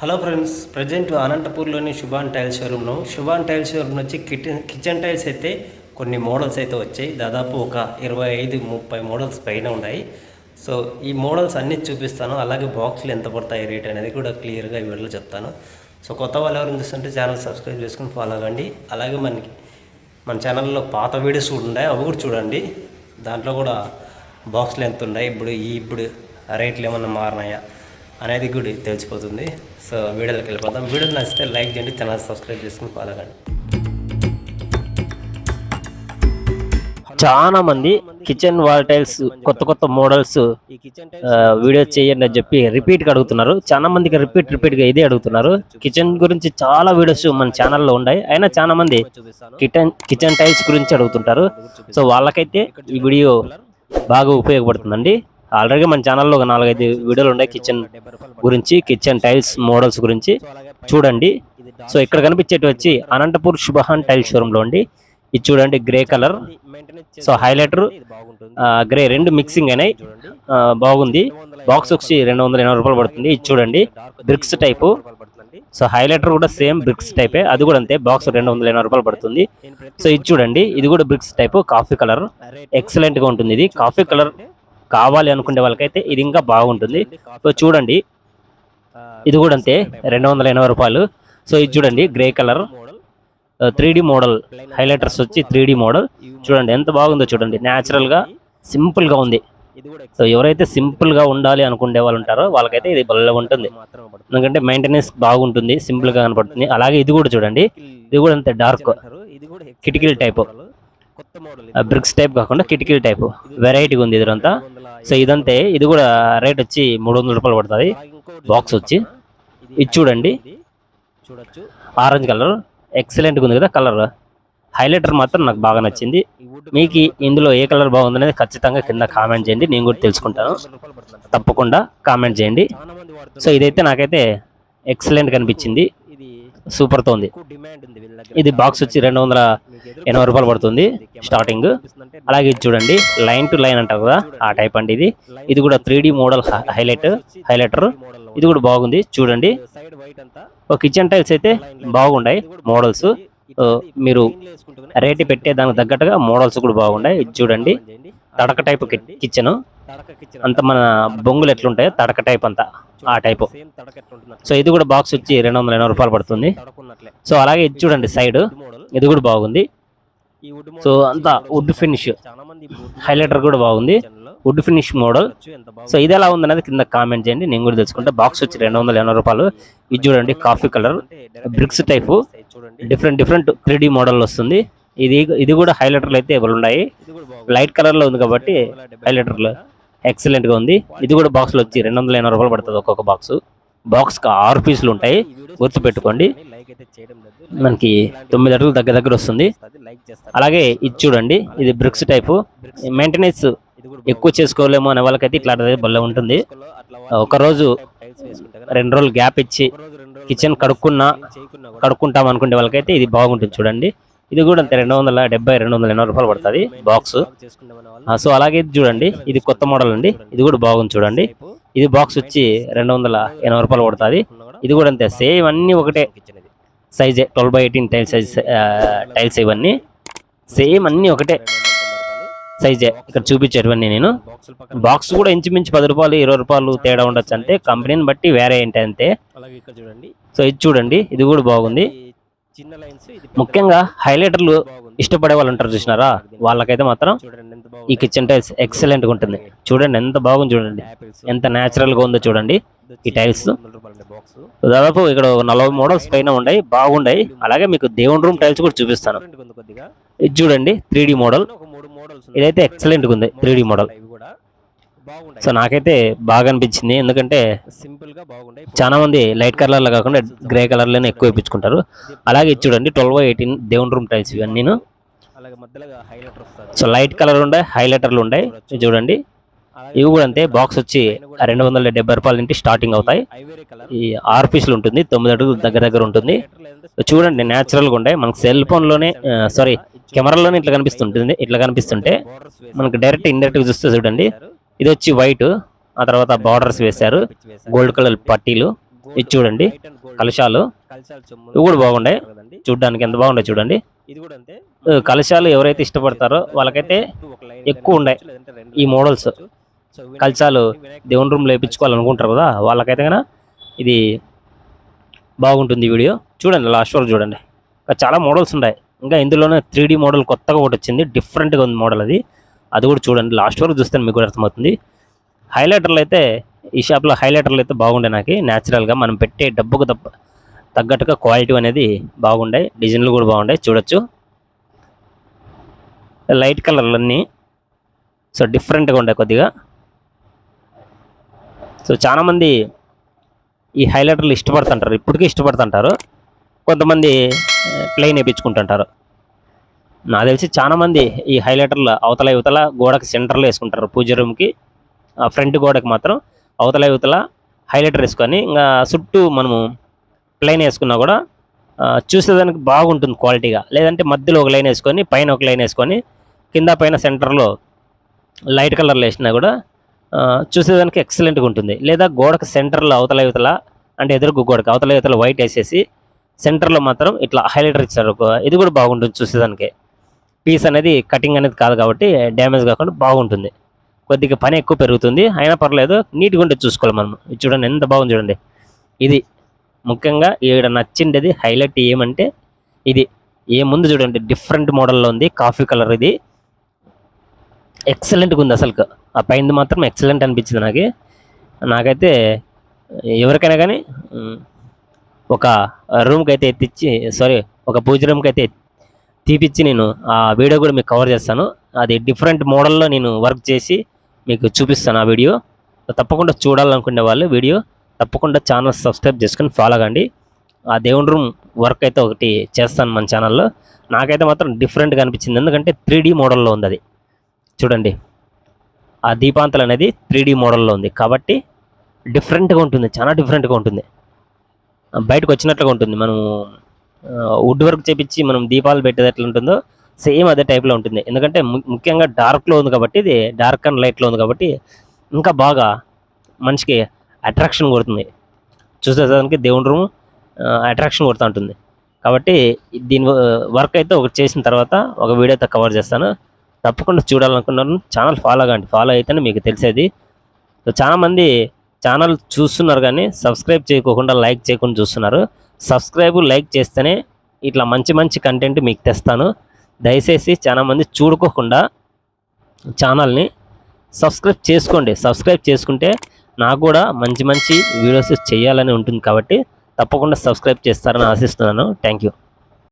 Hello friends present అనంతపూర్లోని Subhan tile షోరూంలో Subhan tile showroom నుంచి కిచెన్ కిచెన్ టైల్స్ అయితే కొన్ని మోడల్స్ అయితే వచ్చాయి. దాదాపు ఒక ఇరవై ఐదు ముప్పై మోడల్స్ పైన ఉన్నాయి. సో ఈ మోడల్స్ అన్నీ చూపిస్తాను. అలాగే బాక్స్లు ఎంత పడతాయి రేట్ అనేది కూడా క్లియర్గా ఈ వీడియోలో చెప్తాను. సో కొత్త వాళ్ళు ఎవరు చూస్తుంటే ఛానల్ సబ్స్క్రైబ్ చేసుకుని ఫాలో అవ్వండి. అలాగే మనకి మన ఛానల్లో పాత వీడియోస్ కూడా ఉన్నాయి. అవి కూడా చూడండి. దాంట్లో కూడా బాక్స్లు ఎంత ఉన్నాయి? ఇప్పుడు ఈ ఇప్పుడు రేట్లు ఏమన్నా మారినాయా? అనేది కూడా తెలిసిపోతుంది. సో వీడియోలోకి వెళ్ళిపోతాం వీడియో నచ్చితే లైక్ చేయండి ఛానల్ సబ్స్క్రైబ్ చేసుకుని ఫాలో కండి. చాలా మంది కిచెన్ వాల్ టైల్స్ కొత్త కొత్త మోడల్స్ వీడియో చేయండి అని చెప్పి రిపీట్గా అడుగుతున్నారు. చాలా మందికి రిపీట్ రిపీట్గా ఇదే అడుగుతున్నారు. కిచెన్ గురించి చాలా వీడియోస్ మన ఛానల్లో ఉన్నాయి. అయినా చాలా మంది కిచెన్ కిచెన్ టైల్స్ గురించి అడుగుతుంటారు. సో వాళ్ళకైతే ఈ వీడియో బాగా ఉపయోగపడుతుందండి. ఆల్రెడీ మన ఛానల్లో ఒక నాలుగైదు వీడియోలు ఉన్నాయి కిచెన్ గురించి కిచెన్ టైల్స్ మోడల్స్ గురించి. చూడండి. సో ఇక్కడ కనిపించేటి వచ్చి అనంతపూర్ శుభహాన్ టైల్ షోరూంలో అండి ఇది చూడండి grey colour so highlighter grey రెండు మిక్సింగ్ అయినాయి. బాగుంది. బాక్స్ వచ్చి రెండు వందల ఎనభై రూపాయలు పడుతుంది. ఇది చూడండి బ్రిక్స్ టైపు సో హైలైటర్ కూడా సేమ్ బ్రిక్స్ టైపే అది కూడా అంతే బాక్స్ రెండు వందల ఎనభై రూపాయలు పడుతుంది. సో ఇది చూడండి ఇది కూడా బ్రిక్స్ టైపు కాఫీ కలర్ ఎక్సలెంట్గా ఉంటుంది ఇది. కాఫీ కలర్ కావాలి అనుకునే వాళ్ళకైతే ఇది ఇంకా బాగుంటుంది. సో చూడండి. ఇది కూడా అంతే రెండు వందల ఎనభై రూపాయలు. సో ఇది చూడండి grey colour. Three D model. Highlighters వచ్చి త్రీ డి మోడల్. చూడండి ఎంత బాగుందో చూడండి. న్యాచురల్గా సింపుల్గా ఉంది. సో ఎవరైతే సింపుల్గా ఉండాలి అనుకునే వాళ్ళు ఉంటారో వాళ్ళకైతే ఇది భలే ఉంటుంది. ఎందుకంటే మెయింటెనెన్స్ బాగుంటుంది సింపుల్గా కనపడుతుంది. అలాగే ఇది కూడా చూడండి. ఇది కూడా అంతే డార్క్ కిటికీల టైప్ బ్రిక్స్ టైప్ కాకుండా కిటికీల టైప్ వెరైటీగా ఉంది ఇదంతా సో ఇదంతే. ఇది కూడా రేట్ వచ్చి మూడు వందల రూపాయలు పడుతుంది. బాక్స్ వచ్చి. ఇది చూడండి. ఆరెంజ్ కలర్ ఎక్సలెంట్గా ఉంది కదా కలర్ హైలైటర్ మాత్రం నాకు బాగా నచ్చింది. మీకు ఇందులో ఏ కలర్ బాగుంది అనేది ఖచ్చితంగా కింద కామెంట్ చేయండి. నేను కూడా తెలుసుకుంటాను. తప్పకుండా కామెంట్ చేయండి. సో ఇదైతే నాకైతే ఎక్సలెంట్ కనిపించింది. సూపర్తో ఉంది. ఇది బాక్స్ వచ్చి రెండు వందల ఎనభై రూపాయలు పడుతుంది స్టార్టింగ్ అలాగే ఇది చూడండి లైన్ టు లైన్ అంటారు కదా ఆ టైప్ అండి ఇది. ఇది కూడా three D model highlight highlighter ఇది కూడా బాగుంది చూడండి. ఒక కిచెన్ టైల్స్ అయితే బాగున్నాయి మోడల్స్ మీరు రేటు పెట్టే దానికి తగ్గట్టుగా మోడల్స్ కూడా బాగున్నాయి ఇది చూడండి. తడక టైప్ కిచెన్ అంత మన బొంగులు ఎట్లుంటాయో తడక టైప్ అంతా ఆ టైపు సో ఇది కూడా బాక్స్ వచ్చి రెండు వందల ఎనభై రూపాయలు పడుతుంది. సో అలాగే ఇది చూడండి సైడ్ ఇది కూడా బాగుంది. సో అంతా వుడ్ ఫినిష్ హైలైటర్ కూడా బాగుంది. వుడ్ ఫినిష్ మోడల్ సో ఇది ఎలా ఉందనేది కింద కామెంట్ చేయండి. నేను కూడా తెలుసుకుంటా. బాక్స్ వచ్చి రెండు వందల ఎనభై రూపాయలు. ఇది చూడండి coffee colour bricks type different different three model వస్తుంది. ఇది ఇది కూడా హైలైటర్లు అయితే ఇవ్వలు ఉన్నాయి. లైట్ కలర్లో ఉంది కాబట్టి హైలైటర్లు ఎక్సలెంట్గా ఉంది. ఇది కూడా బాక్స్లో వచ్చి రెండు వందల ఎనభై రూపాయలు పడుతుంది ఒక్కొక్క బాక్స్ బాక్స్కి ఆరు పీసులు ఉంటాయి. గుర్తు పెట్టుకోండి. మనకి తొమ్మిది అడుగులు దగ్గర దగ్గర వస్తుంది. అలాగే ఇది చూడండి. ఇది బ్రిక్స్ టైపు మెయింటెనెన్స్ ఎక్కువ చేసుకోలేము అనే వాళ్ళకైతే ఇట్లాంటిది భలే ఉంటుంది. ఒక రోజు రెండు రోజులు గ్యాప్ ఇచ్చి కిచెన్ కడుక్కున్నా కడుక్కుంటాం అనుకునే వాళ్ళకైతే ఇది బాగుంటుంది చూడండి. ఇది కూడా అంతే రెండు వందల డెబ్బై రెండు వందల ఎనభై రూపాయలు పడుతుంది బాక్స్ సో అలాగే ఇది చూడండి ఇది కొత్త మోడల్ అండి ఇది కూడా బాగుంది చూడండి. ఇది బాక్స్ వచ్చి రెండు వందల ఎనభై రూపాయలు పడుతుంది. ఇది కూడా అంతే సేమ్ అన్ని ఒకటే సైజే twelve by eighteen tile size tiles ఇవన్నీ. సేమ్ అన్ని ఒకటే సైజే ఇక్కడ చూపించేటివన్నీ నేను. బాక్స్ కూడా ఇంచుమించు పది రూపాయలు ఇరవై రూపాయలు తేడా ఉండొచ్చు అంతే కంపెనీని బట్టి వేరే ఏంటి అంతే. సో ఇది చూడండి ఇది కూడా బాగుంది. ముఖ్యంగా హైలైటర్లు ఇష్టపడే వాళ్ళు ఉంటారు చూసినారా వాళ్ళకైతే మాత్రం ఈ కిచెన్ టైల్స్ ఎక్సలెంట్గా ఉంటుంది చూడండి ఎంత బాగుంది చూడండి. ఎంత న్యాచురల్గా ఉందో చూడండి. ఈ టైల్స్ దాదాపు ఇక్కడ నలభై మోడల్స్ పైన ఉన్నాయి బాగున్నాయి. అలాగే మీకు దేవుని రూమ్ టైల్స్ కూడా చూపిస్తాను. ఇది చూడండి త్రీ మోడల్ ఇదైతే ఎక్సలెంట్గా ఉంది త్రీ మోడల్ సో నాకైతే బాగా అనిపించింది ఎందుకంటే చాలా మంది లైట్ కలర్లో కాకుండా గ్రే కలర్లోనే ఎక్కువ ఇప్పించుకుంటారు అలాగే చూడండి ట్వెల్వ్ ఎయిటీన్ దేవుని రూమ్ టైల్స్ ఇవన్నీ. సో లైట్ కలర్ ఉండే హైలైటర్లు ఉన్నాయి ఇది చూడండి. ఇవి కూడా అంతే బాక్స్ వచ్చి రెండు వందల డెబ్బై రూపాయల నుండి స్టార్టింగ్ అవుతాయి. ఈ ఆరు పీసులు ఉంటుంది తొమ్మిది అడుగులు దగ్గర దగ్గర ఉంటుంది. చూడండి న్యాచురల్గా ఉంటాయి మనకు సెల్ ఫోన్లోనే సారీ కెమెరాలోనే ఇట్లా కనిపిస్తుంటుంది ఇట్లా కనిపిస్తుంటే మనకు డైరెక్ట్ ఇండైరెక్ట్ చూస్తే చూడండి. ఇది వచ్చి వైట్ ఆ తర్వాత బార్డర్స్ వేశారు. గోల్డ్ కలర్ పట్టీలు. ఇది చూడండి. కలశాలు. ఇవి కూడా బాగున్నాయి. చూడడానికి ఎంత బాగున్నాయి చూడండి. కలశాలు ఎవరైతే ఇష్టపడతారో వాళ్ళకైతే ఎక్కువ ఉన్నాయి. ఈ మోడల్స్ కలశాలు దేవుని రూమ్ లేపించుకోవాలనుకుంటారు కదా వాళ్ళకైతే కనుక ఇది బాగుంటుంది వీడియో. చూడండి లాస్ట్ వరకు చూడండి. ఇంకా చాలా మోడల్స్ ఉన్నాయి. ఇంకా ఇందులోనే త్రీ మోడల్ కొత్తగా ఒకటి వచ్చింది. డిఫరెంట్గా ఉంది మోడల్ అది. అది కూడా చూడండి. లాస్ట్ వరకు చూస్తే మీకు కూడా అర్థమవుతుంది. హైలైటర్లు అయితే ఈ షాప్లో హైలైటర్లు అయితే బాగుండే నాకు. న్యాచురల్గా మనం పెట్టే డబ్బుకు తప్ప తగ్గట్టుగా క్వాలిటీ అనేది బాగుండే. డిజైన్లు కూడా బాగుండే. చూడొచ్చు. లైట్ కలర్లన్నీ సో డిఫరెంట్గా ఉండే కొద్దిగా. సో చాలామంది ఈ హైలైటర్లు ఇష్టపడుతుంటారు. ఇప్పటికీ ఇష్టపడుతుంటారు. కొంతమంది eh, ప్లెయిన్ వేయించుకుంటుంటారు. నాకు తెలిసి చాలామంది ఈ హైలైటర్లు అవతల యువతల గోడకి సెంటర్లో వేసుకుంటారు. పూజ రూమ్కి ఆ ఫ్రంట్ గోడకి మాత్రం అవతల యువతల హైలైటర్ వేసుకొని ఇంకా చుట్టూ మనము ప్లెయిన్ వేసుకున్నా కూడా చూసేదానికి బాగుంటుంది క్వాలిటీగా లేదంటే మధ్యలో ఒక లైన్ వేసుకొని పైన ఒక లైన్ వేసుకొని కింద పైన సెంటర్లో లైట్ కలర్లో వేసినా కూడా చూసేదానికి ఎక్సలెంట్గా ఉంటుంది. లేదా గోడకు సెంటర్లో అవతల యువతల అంటే ఎదురుకు గోడకు అవతల యువతల వైట్ వేసేసి సెంటర్లో మాత్రం ఇట్లా హైలైటర్ ఇచ్చారు. ఇది కూడా బాగుంటుంది చూసేదానికి పీస్ అనేది కటింగ్ అనేది కాదు కాబట్టి డ్యామేజ్ కాకుండా బాగుంటుంది. కొద్దిగా పని ఎక్కువ పెరుగుతుంది. అయినా పర్లేదు నీట్గా ఉంటే చూసుకోవాలి మనం. చూడండి ఎంత బాగుంది చూడండి. ఇది ముఖ్యంగా ఇక్కడ నచ్చిండేది హైలైట్ ఏమంటే ఇది. ఏ ముందు చూడండి డిఫరెంట్ మోడల్లో ఉంది కాఫీ కలర్ ఇది. ఎక్సలెంట్గా ఉంది అసలు ఆ పైంది మాత్రం ఎక్సలెంట్ అనిపించింది నాకు. నాకైతే ఎవరికైనా కానీ ఒక రూమ్కి అయితే ఎత్తిచ్చి సారీ ఒక పూజ రూమ్కి అయితే తీపిచ్చి నేను ఆ వీడియో కూడా మీకు కవర్ చేస్తాను. అది డిఫరెంట్ మోడల్లో నేను వర్క్ చేసి మీకు చూపిస్తాను ఆ వీడియో. తప్పకుండా చూడాలనుకునే వాళ్ళు వీడియో తప్పకుండా ఛానల్ సబ్స్క్రైబ్ చేసుకొని ఫాలో కండి. ఆ దేవుని రూమ్ వర్క్ అయితే ఒకటి చేస్తాను మన ఛానల్లో నాకైతే మాత్రం డిఫరెంట్గా అనిపించింది. ఎందుకంటే త్రీ డీ మోడల్లో ఉంది అది. చూడండి. ఆ దీపాంతలు అనేది త్రీ డీ మోడల్లో ఉంది. కాబట్టి డిఫరెంట్గా ఉంటుంది. చాలా డిఫరెంట్గా ఉంటుంది. బయటకు వచ్చినట్లుగా ఉంటుంది. మనం వుడ్ వర్క్ చేపించి మనం దీపాలు పెట్టేది ఎట్లా ఉంటుందో సేమ్ అదే టైప్లో ఉంటుంది. ఎందుకంటే ము- ముఖ్యంగా డార్క్లో ఉంది కాబట్టి ఇది డార్క్ అండ్ లైట్లో ఉంది కాబట్టి ఇంకా బాగా మనిషికి అట్రాక్షన్ కొడుతుంది. చూసేదానికి దేవుని రూమ్ అట్రాక్షన్ కొడుతూ ఉంటుంది. కాబట్టి దీని వర్క్ అయితే ఒకటి చేసిన తర్వాత ఒక వీడియో అయితే కవర్ చేస్తాను. తప్పకుండా చూడాలనుకున్నాను. ఛానల్ ఫాలో కాండి. ఫాలో అయితేనే మీకు తెలిసేది. చాలామంది ఛానల్ చూస్తున్నారు కానీ సబ్స్క్రైబ్ చేయకోకుండా లైక్ చేయకుండా చూస్తున్నారు. సబ్స్క్రైబ్ లైక్ చేస్తేనే ఇట్లా మంచి మంచి కంటెంట్ మీకు తెస్తాను. దయచేసి చాలామంది చూడుకోకుండా ఛానల్ని సబ్స్క్రైబ్ చేసుకోండి. సబ్స్క్రైబ్ చేసుకుంటే నాకు కూడా మంచి మంచి వీడియోస్ చేయాలని ఉంటుంది కాబట్టి తప్పకుండా సబ్స్క్రైబ్ చేస్తారని ఆశిస్తున్నాను. Thank you